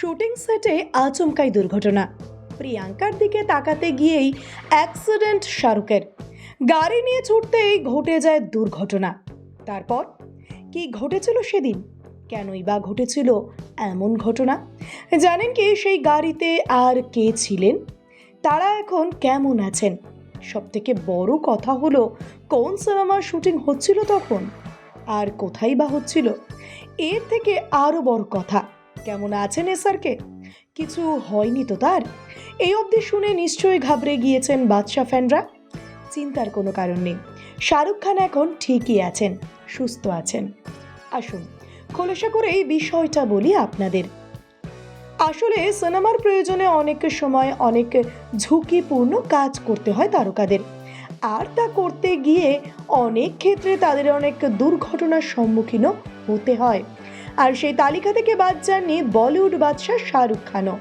Shooting সেটে আচমকাই দুর্ঘটনা। প্রিয়াঙ্কার দিকে তাকাতে গিয়েই অ্যাক্সিডেন্ট শাহরুখের। গাড়ি নিয়ে ছুটতেই ঘটে যায় দুর্ঘটনা। তারপর, কি ঘটেছিল সেদিন? কেনই বা ঘটেছিল এমন ঘটনা? জানেন কি সেই গাড়িতে আর কে ছিলেন? তারা এখন কেমন আছেন? সব থেকে বড় কথা হলো, কোন সিনেমার শুটিং হচ্ছিল তখন? আর কোথায় বা হচ্ছিল? এর থেকে আরও বড় কথা কেমন আছেন এসারকে কিছু হয়নি তো তার? এই অবধি শুনে নিশ্চয়ই ঘাবড়ে গিয়েছেন বাদশা ফ্যানরা। চিন্তার কোনো কারণ নেই। শাহরুখ খান এখন ঠিকই আছেন, সুস্থ আছেন। আসুন, খোলসা করে এই বিষয়টা বলি আপনাদের। আসলে সিনেমার প্রয়োজনে অনেক সময় অনেক ঝুঁকিপূর্ণ কাজ করতে হয় তারকাদের। আর তা করতে গিয়ে অনেক ক্ষেত্রে তাদের অনেক দুর্ঘটনার সম্মুখীনও হতে হয়। আর সেই তালিকা থেকে বাদ যাননি বলিউড বাদশাহ শাহরুখ খানও।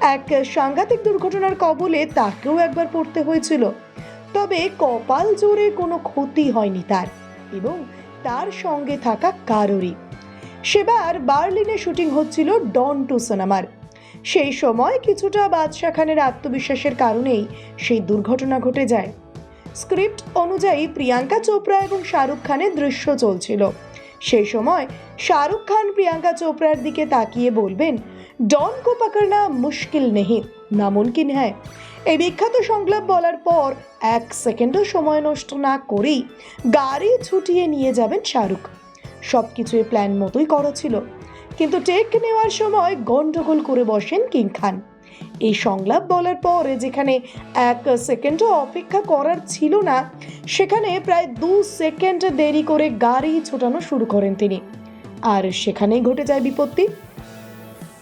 এক সাংঘাতিক দুর্ঘটনার কবলে তাকেও একবার পড়তে হয়েছিল। তবে কপাল জোরে কোনো ক্ষতি হয়নি তার এবং তার সঙ্গে থাকা কারোরই। সেবার বার্লিনে শুটিং হচ্ছিল ডন টু সিনেমার। সেই সময় কিছুটা বাদশাহ খানের আত্মবিশ্বাসের কারণেই সেই দুর্ঘটনা ঘটে যায়। স্ক্রিপ্ট অনুযায়ী প্রিয়াঙ্কা চোপড়া এবং শাহরুখ খানের দৃশ্য চলছিল। সেই সময় শাহরুখ খান প্রিয়াঙ্কা চোপড়ার দিকে তাকিয়ে বলবেন, ডন কো পাকড়না মুশকিল নেহি নামুনকিন হ্যায়। এই বিখ্যাত সংলাপ বলার পর এক সেকেন্ডও সময় নষ্ট না করেই গাড়ি ছুটিয়ে নিয়ে যাবেন শাহরুখ। সব কিছুই প্ল্যান মতোই করা ছিল। কিন্তু টেক নেওয়ার সময় গণ্ডগোল করে বসেন কিং খান। এই সংলাপ বলার পরে যেখানে এক সেকেন্ডও অপেক্ষা করার ছিল না, সেখানে প্রায় দু সেকেন্ড দেরি করে গাড়ি ছোটানো শুরু করেন তিনি। আর সেখানেই ঘটে যায় বিপত্তি।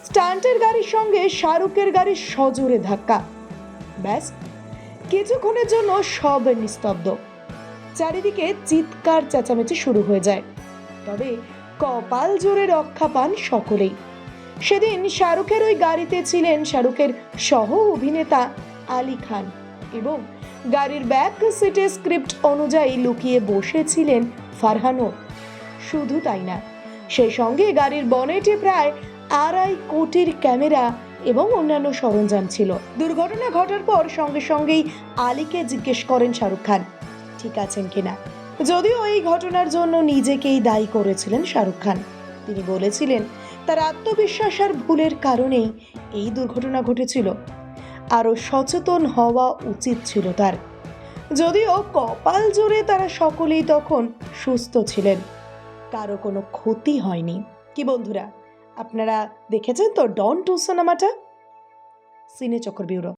স্টান্টের গাড়ির সঙ্গে শাহরুখের গাড়ির সজোরে ধাক্কা। ব্যাস, কিছুক্ষণের জন্য সব নিস্তব্ধ। চারিদিকে চিৎকার চেঁচামেচি শুরু হয়ে যায়। তবে কপাল জোরে রক্ষা পান সকলেই। সেদিন শাহরুখের ওই গাড়িতে ছিলেন শাহরুখের সহ অভিনেতা আলী খান এবং গাড়ির ব্যাক সিটে স্ক্রিপ্ট অনুযায়ী লুকিয়ে বসেছিলেন ফারহানও। শুধু তাই না, সেই সঙ্গে গাড়ির বনেটে প্রায় আড়াই কোটির ক্যামেরা এবং অন্যান্য সরঞ্জাম ছিল। দুর্ঘটনা ঘটার পর সঙ্গে সঙ্গেই আলীকে জিজ্ঞেস করেন শাহরুখ খান, ঠিক আছেন কিনা? যদিও এই ঘটনার জন্য নিজেকেই দায়ী করেছিলেন শাহরুখ খান। তিনি বলেছিলেন তার আত্মবিশ্বাস আর ভুলের কারণেই এই দুর্ঘটনা ঘটেছিল। আরও সচেতন হওয়া উচিত ছিল তার। যদিও কপাল জুড়ে তারা সকলেই তখন সুস্থ ছিলেন। কারও কোনো ক্ষতি হয়নি। কি বন্ধুরা, আপনারা দেখেছেন তো ডন টু সিনেমাটা? সিনে চক্র ব্যুরো।